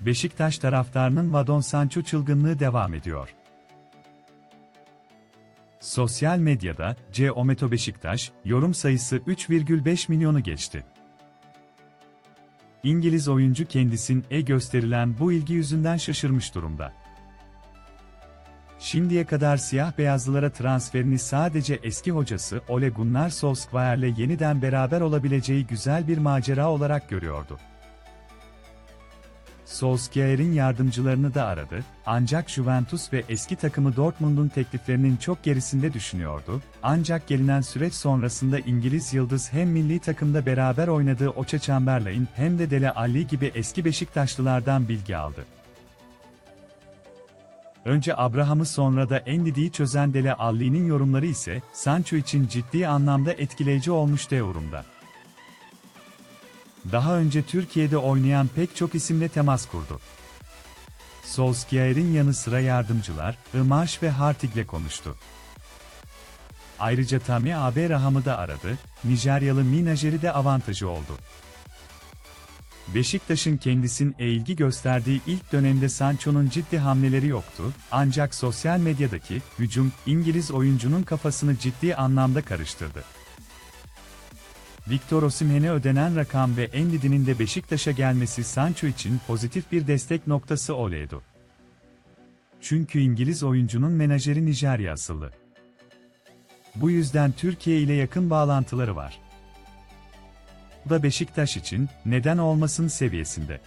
Beşiktaş taraftarının Vadon Sancho çılgınlığı devam ediyor. Sosyal medyada, C. Ometo Beşiktaş, yorum sayısı 3,5 milyonu geçti. İngiliz oyuncu kendisin e gösterilen bu ilgi yüzünden şaşırmış durumda. Şimdiye kadar siyah beyazlılara transferini sadece eski hocası Ole Gunnar Solskjaer'le yeniden beraber olabileceği güzel bir macera olarak görüyordu. Solskjaer'in yardımcılarını da aradı, ancak Juventus ve eski takımı Dortmund'un tekliflerinin çok gerisinde düşünüyordu, ancak gelinen süreç sonrasında İngiliz Yıldız hem milli takımda beraber oynadığı Oça Chamberlain hem de Dele Alli gibi eski Beşiktaşlılardan bilgi aldı. Önce Abraham'ı sonra da Endidi'yi çözen Dele Alli'nin yorumları ise, Sancho için ciddi anlamda etkileyici olmuş de yorumda. Daha önce Türkiye'de oynayan pek çok isimle temas kurdu. Solskjaer'in yanı sıra yardımcılar, Imaş ve Hartig'le konuştu. Ayrıca Tami Abraham'ı da aradı, Nijeryalı menajeri de avantajı oldu. Beşiktaş'ın kendisine ilgi gösterdiği ilk dönemde Sancho'nun ciddi hamleleri yoktu, ancak sosyal medyadaki hücum İngiliz oyuncunun kafasını ciddi anlamda karıştırdı. Victor Osimhen'e ödenen rakam ve Endidi'nin de Beşiktaş'a gelmesi Sancho için pozitif bir destek noktası oldu. Çünkü İngiliz oyuncunun menajeri Nijerya asıllı. Bu yüzden Türkiye ile yakın bağlantıları var. Bu da Beşiktaş için neden olmasın seviyesinde.